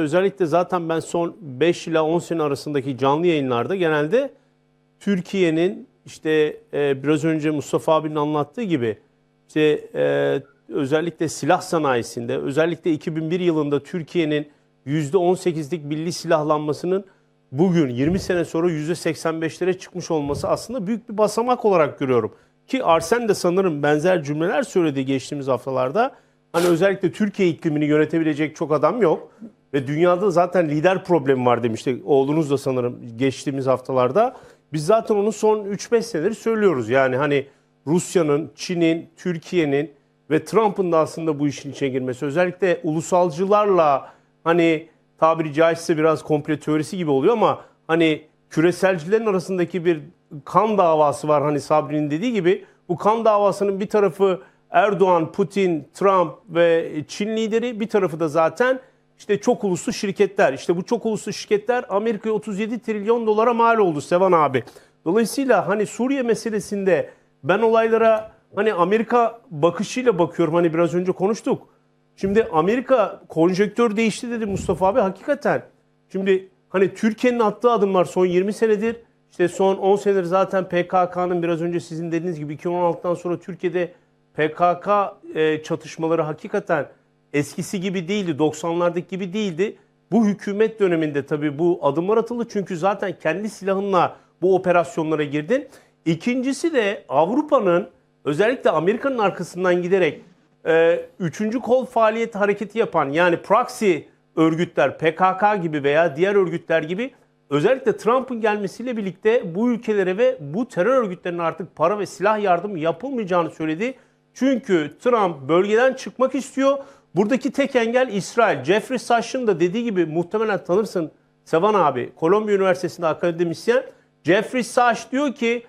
Özellikle zaten ben son 5 ila 10 sene arasındaki canlı yayınlarda genelde Türkiye'nin işte e, biraz önce Mustafa abinin anlattığı gibi işte e, özellikle silah sanayisinde özellikle 2001 yılında Türkiye'nin %18'lik milli silahlanmasının bugün 20 sene sonra %85'lere çıkmış olması aslında büyük bir basamak olarak görüyorum. Ki Arsen de sanırım benzer cümleler söyledi geçtiğimiz haftalarda. Hani özellikle Türkiye iklimini yönetebilecek çok adam yok. Ve dünyada zaten lider problemi var demişti. Oğlunuz da sanırım geçtiğimiz haftalarda. Biz zaten onu son 3-5 senedir söylüyoruz. Yani hani Rusya'nın, Çin'in, Türkiye'nin ve Trump'ın da aslında bu işin içine girmesi. Özellikle ulusalcılarla hani tabiri caizse biraz komple teorisi gibi oluyor ama hani küreselcilerin arasındaki bir kan davası var hani Sabri'nin dediği gibi. Bu kan davasının bir tarafı Erdoğan, Putin, Trump ve Çin lideri bir tarafı da zaten işte çok uluslu şirketler. İşte bu çok uluslu şirketler Amerika'ya 37 trilyon dolara mal oldu Sevan abi. Dolayısıyla hani Suriye meselesinde ben olaylara hani Amerika bakışıyla bakıyorum. Hani biraz önce konuştuk. Şimdi Amerika konjektör değişti dedi Mustafa abi hakikaten. Şimdi hani Türkiye'nin attığı adımlar son 20 senedir işte son 10 senedir zaten PKK'nın biraz önce sizin dediğiniz gibi 2016'dan sonra Türkiye'de PKK e, çatışmaları hakikaten eskisi gibi değildi. 90'lardaki gibi değildi. Bu hükümet döneminde tabii bu adımlar atıldı. Çünkü zaten kendi silahınla bu operasyonlara girdin. İkincisi de Avrupa'nın özellikle Amerika'nın arkasından giderek e, üçüncü kol faaliyet hareketi yapan yani proxy örgütler PKK gibi veya diğer örgütler gibi özellikle Trump'ın gelmesiyle birlikte bu ülkelere ve bu terör örgütlerine artık para ve silah yardımı yapılmayacağını söyledi. Çünkü Trump bölgeden çıkmak istiyor. Buradaki tek engel İsrail. Jeffrey Sachs'ın da dediği gibi muhtemelen tanırsın Sevan abi. Kolombiya Üniversitesi'nde akademisyen. Jeffrey Sachs diyor ki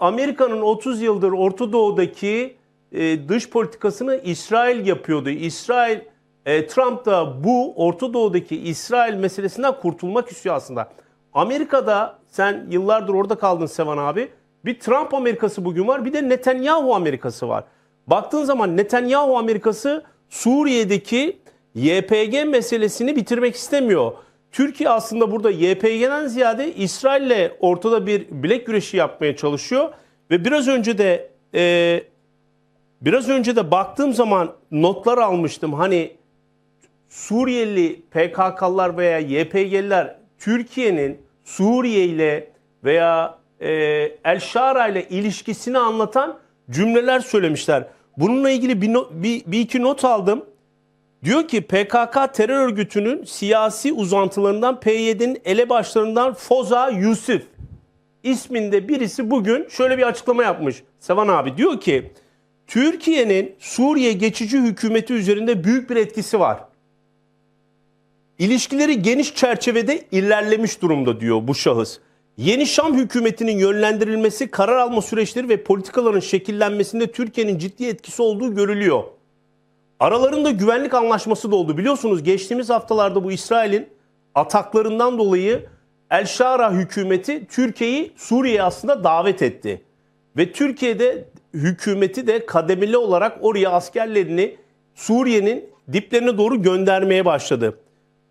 Amerika'nın 30 yıldır Orta Doğu'daki e, dış politikasını İsrail yapıyordu. İsrail e, Trump da bu Orta Doğu'daki İsrail meselesinden kurtulmak istiyor aslında. Amerika'da sen yıllardır orada kaldın Sevan abi. Bir Trump Amerikası bugün var bir de Netanyahu Amerikası var. Baktığın zaman Netanyahu Amerikası Suriye'deki YPG meselesini bitirmek istemiyor. Türkiye aslında burada YPG'den ziyade İsrail'le ortada bir bilek güreşi yapmaya çalışıyor. Ve biraz önce de e, biraz önce de baktığım zaman notlar almıştım. Hani Suriyeli PKK'lar veya YPG'liler Türkiye'nin Suriye ile veya e, El Şara ile ilişkisini anlatan cümleler söylemişler. Bununla ilgili bir, no- bir, bir iki not aldım. Diyor ki PKK terör örgütünün siyasi uzantılarından PYD'nin elebaşlarından Foza Yusuf isminde birisi bugün şöyle bir açıklama yapmış. Sevan abi diyor ki Türkiye'nin Suriye geçici hükümeti üzerinde büyük bir etkisi var. İlişkileri geniş çerçevede ilerlemiş durumda diyor bu şahıs. Yeni Şam hükümetinin yönlendirilmesi, karar alma süreçleri ve politikaların şekillenmesinde Türkiye'nin ciddi etkisi olduğu görülüyor. Aralarında güvenlik anlaşması da oldu. Biliyorsunuz geçtiğimiz haftalarda bu İsrail'in ataklarından dolayı El Şara hükümeti Türkiye'yi Suriye'ye aslında davet etti. Ve Türkiye'de hükümeti de kademeli olarak oraya askerlerini Suriye'nin diplerine doğru göndermeye başladı.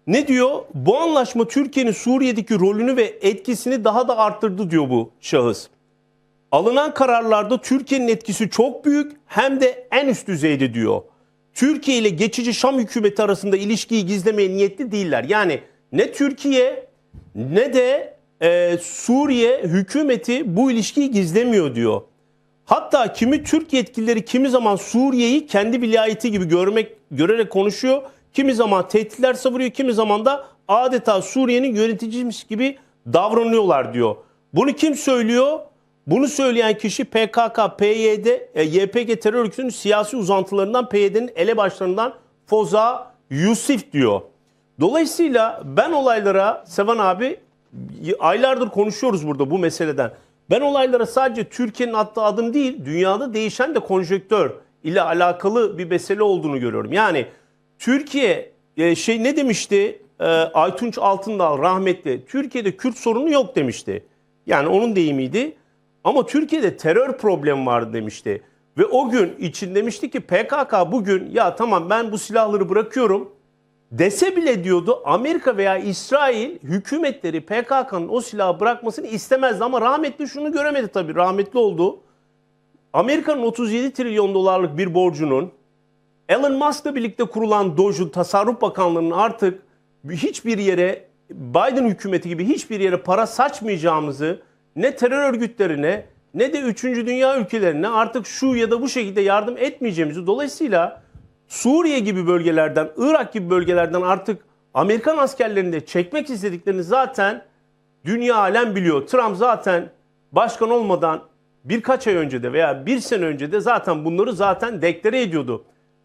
Ne diyor? Bu anlaşma Türkiye'nin Suriye'deki rolünü ve etkisini daha da arttırdı diyor bu şahıs. Alınan kararlarda Türkiye'nin etkisi çok büyük hem de en üst düzeyde diyor. Türkiye ile geçici Şam hükümeti arasında ilişkiyi gizlemeye niyetli değiller. Yani ne Türkiye ne de e, Suriye hükümeti bu ilişkiyi gizlemiyor diyor. Hatta kimi Türk yetkilileri kimi zaman Suriye'yi kendi vilayeti gibi görmek görerek konuşuyor. Kimi zaman tehditler savuruyor, kimi zaman da adeta Suriye'nin yöneticiymiş gibi davranıyorlar diyor. Bunu kim söylüyor? Bunu söyleyen kişi PKK, PYD, e, YPG terör örgütünün siyasi uzantılarından PYD'nin elebaşlarından Foza Yusuf diyor. Dolayısıyla ben olaylara Sevan abi aylardır konuşuyoruz burada bu meseleden. Ben olaylara sadece Türkiye'nin attığı adım değil, dünyada değişen de konjektör ile alakalı bir mesele olduğunu görüyorum. Yani Türkiye e, şey ne demişti? E, Aytunç Altındal rahmetli. Türkiye'de Kürt sorunu yok demişti. Yani onun deyimiydi. Ama Türkiye'de terör problemi vardı demişti. Ve o gün için demişti ki PKK bugün ya tamam ben bu silahları bırakıyorum. dese bile diyordu Amerika veya İsrail hükümetleri PKK'nın o silahı bırakmasını istemezdi ama rahmetli şunu göremedi tabii rahmetli oldu. Amerika'nın 37 trilyon dolarlık bir borcunun Elon Musk'la birlikte kurulan DOJ'un Tasarruf Bakanlığı'nın artık hiçbir yere Biden hükümeti gibi hiçbir yere para saçmayacağımızı ne terör örgütlerine ne de 3. dünya ülkelerine artık şu ya da bu şekilde yardım etmeyeceğimizi dolayısıyla Suriye gibi bölgelerden, Irak gibi bölgelerden artık Amerikan askerlerini de çekmek istediklerini zaten dünya alem biliyor. Trump zaten başkan olmadan birkaç ay önce de veya bir sene önce de zaten bunları zaten deklare ediyordu.